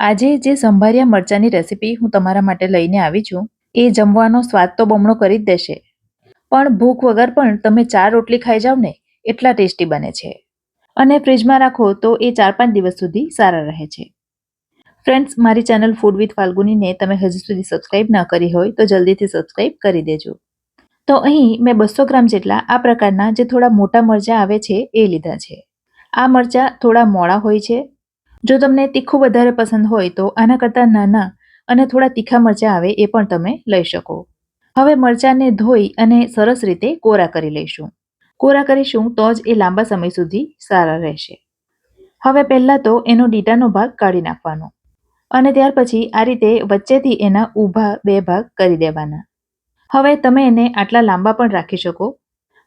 આજે જે સંભારિયા મરચાંની રેસીપી હું તમારા માટે લઈને આવી છું, એ જમવાનો સ્વાદ તો બમણો કરી જ દેશે. પણ ભૂખ વગર પણ તમે ચાર રોટલી ખાઈ જાઓ ને, એટલા ટેસ્ટી બને છે. અને ફ્રીજમાં રાખો તો એ ચાર પાંચ દિવસ સુધી સારા રહે છે. ફ્રેન્ડ્સ, મારી ચેનલ ફૂડ વિથ ફાલ્ગુનીને તમે હજી સુધી સબસ્ક્રાઇબ ન કરી હોય તો જલ્દીથી સબસ્ક્રાઇબ કરી દેજો. તો અહીં મેં બસો ગ્રામ જેટલા આ પ્રકારના જે થોડા મોટા મરચાં આવે છે, એ લીધા છે. આ મરચાં થોડા મોડા હોય છે જો તમને તીખું વધારે પસંદ હોય તો આના કરતાં નાના અને થોડા તીખા મરચાં આવે એ પણ તમે લઈ શકો. હવે મરચાંને ધોઈ અને સરસ રીતે કોરા કરી લઈશું. કોરા કરીશું તો જ એ લાંબા સમય સુધી સારા રહેશે. હવે પહેલાં તો એનો ડીટાનો ભાગ કાઢી નાખવાનો અને ત્યાર પછી આ રીતે વચ્ચેથી એના ઊભા બે ભાગ કરી દેવાના. હવે તમે એને આટલા લાંબા પણ રાખી શકો,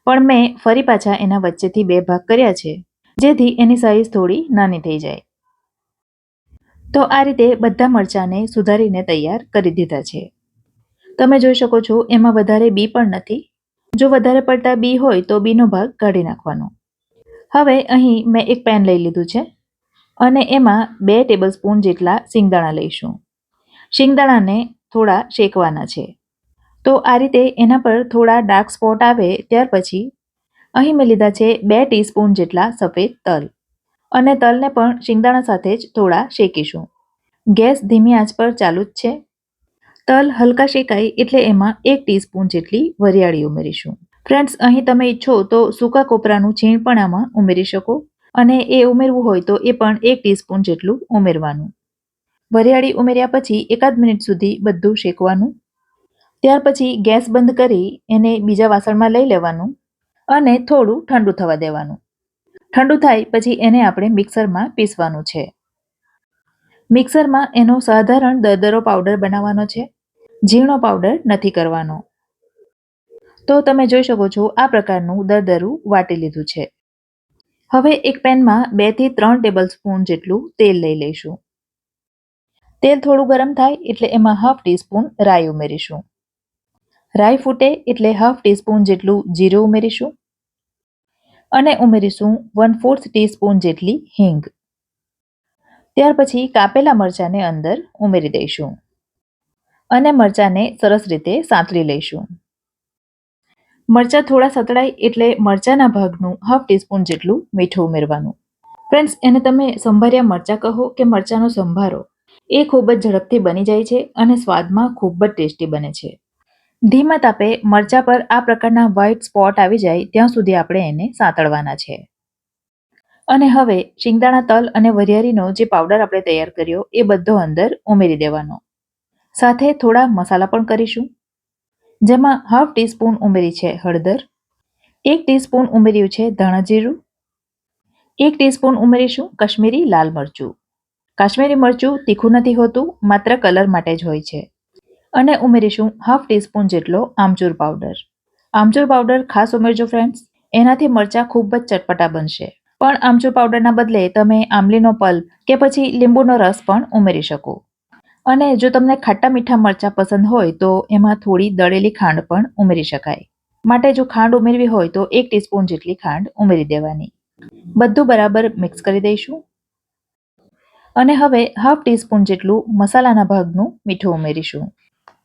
પણ મેં ફરી પાછા એના વચ્ચેથી બે ભાગ કર્યા છે, જેથી એની સાઈઝ થોડી નાની થઈ જાય. તો આ રીતે બધા મરચાંને સુધારીને તૈયાર કરી દીધા છે. તમે જોઈ શકો છો, એમાં વધારે બી પણ નથી. જો વધારે પડતા બી હોય તો બીનો ભાગ કાઢી નાખવાનો. હવે અહીં મેં એક પેન લઈ લીધું છે અને એમાં બે ટેબલ સ્પૂન જેટલા શિંગદાણા લઈશું. શિંગદાણાને થોડા શેકવાના છે. તો આ રીતે એના પર થોડા ડાર્ક સ્પોટ આવે ત્યાર પછી અહીં મેં લીધા છે બે ટીસ્પૂન જેટલા સફેદ તલ. અને તલને પણ શિંગદાણા સાથે જ થોડા શેકીશું. ગેસ ધીમી આંચ પર ચાલુ જ છે. તલ હલકા શેકાય એટલે એમાં એક ટીસ્પૂન જેટલી વરિયાળી ઉમેરીશું. ફ્રેન્ડ્સ, અહીં તમે ઈચ્છો તો સૂકા કોપરાનું છીણ પણ આમાં ઉમેરી શકો અને એ ઉમેરવું હોય તો એ પણ એક ટીસ્પૂન જેટલું ઉમેરવાનું. વરિયાળી ઉમેર્યા પછી એકાદ મિનિટ સુધી બધું શેકવાનું. ત્યાર પછી ગેસ બંધ કરી એને બીજા વાસણમાં લઈ લેવાનું અને થોડું ઠંડુ થવા દેવાનું. ઠંડુ થાય પછી એને આપણે મિક્સરમાં પીસવાનું છે. મિક્સરમાં એનો સાધારણ દરદરો પાવડર બનાવવાનો છે. ઝીણો પાવડર નથી કરવાનો. તો તમે જોઈ શકો છો આ પ્રકારનું દરદરું વાટી લીધું છે. હવે એક પેનમાં બેથી ત્રણ ટેબલ સ્પૂન જેટલું તેલ લઈ લઈશું. તેલ થોડું ગરમ થાય એટલે એમાં હાફ ટીસ્પૂન રાઈ ઉમેરીશું. રાઈ ફૂટે એટલે હાફ ટીસ્પૂન જેટલું જીરું ઉમેરીશું. અને ઉમેરીશું વન ફોર્થ ટીસ્પૂન જેટલી હિંગ. ત્યાર પછી કાપેલા મરચાંને અંદર ઉમેરી દઈશું અને મરચાંને સરસ રીતે સાંતળી લઈશું. મરચાં થોડા સતળાય એટલે મરચાંના ભાગનું હાફ ટીસ્પૂન જેટલું મીઠું ઉમેરવાનું. ફ્રેન્ડ્સ એને તમે સંભાર્યા મરચાં કહો કે મરચાંનો સંભારો? એ ખૂબ જ ઝડપથી બની જાય છે અને સ્વાદમાં ખૂબ જ ટેસ્ટી બને છે. ધીમા તાપે મરચા પર આ પ્રકારના વ્હાઇટ સ્પોટ આવી જાય ત્યાં સુધી આપણે એને સાંતળવાના છે. અને હવે શિંગદાણા તલ અને વરિયાળીનો જે પાવડર આપણે તૈયાર કર્યો એ બધો અંદર ઉમેરી દેવાનો. સાથે થોડા મસાલા પણ કરીશું. જેમાં હાફ ટીસ્પૂન ઉમેરી છે હળદર, એક ટીસ્પૂન ઉમેર્યું છે ધાણા જીરું, એક ટીસ્પૂન ઉમેરીશું કાશ્મીરી લાલ મરચું. કાશ્મીરી મરચું તીખું નથી હોતું, માત્ર કલર માટે જ હોય છે. અને ઉમેરીશું હાફ ટીસ્પૂન જેટલો આમચૂર પાવડર આમચૂર પાવડર ખાસ ઉમેરજો ફ્રેન્ડ્સ એનાથી મરચાં ખૂબ જ ચટપટા બનશે. પણ આમચૂર પાવડરના બદલે તમે આંબલીનો પલ્પ કે પછી લીંબુનો રસ પણ ઉમેરી શકો. અને જો તમને ખાટા મીઠા મરચાં પસંદ હોય તો એમાં થોડી દળેલી ખાંડ પણ ઉમેરી શકાય. માટે જો ખાંડ ઉમેરવી હોય તો એક ટીસ્પૂન જેટલી ખાંડ ઉમેરી દેવાની. બધું બરાબર મિક્સ કરી દઈશું. અને હવે હાફ ટીસ્પૂન જેટલું મસાલાના ભાગનું મીઠું ઉમેરીશું.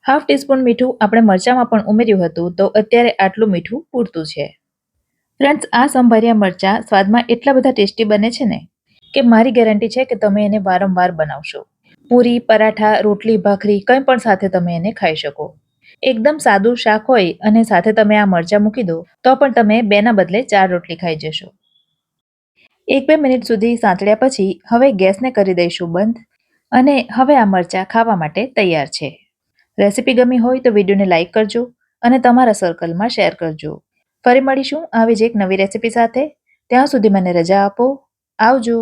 હાફ ટીસ્પૂન મીઠું આપણે મરચાંમાં પણ ઉમેર્યું હતું, તો અત્યારે આટલું મીઠું પૂરતું છે. ફ્રેન્ડ્સ, આ સંભાર્યા મરચાં સ્વાદમાં એટલા બધા ટેસ્ટી બને છે ને કે મારી ગેરંટી છે કે તમે એને વારંવાર બનાવશો. પૂરી, પરાઠા, રોટલી, ભાખરી, કંઈ પણ સાથે તમે એને ખાઈ શકો. એકદમ સાદું શાક હોય અને સાથે તમે આ મરચાં મૂકી દો, તો પણ તમે બેના બદલે ચાર રોટલી ખાઈ જશો. એક બે મિનિટ સુધી સાંતળ્યા પછી હવે ગેસને કરી દઈશું બંધ અને હવે આ મરચાં ખાવા માટે તૈયાર છે. રેસીપી ગમી હોય તો વિડીયોને લાઇક કરજો અને તમારા સર્કલમાં શેર કરજો. ફરી મળીશું આવી જ એક નવી રેસીપી સાથે. ત્યાં સુધી મને રજા આપો. આવજો.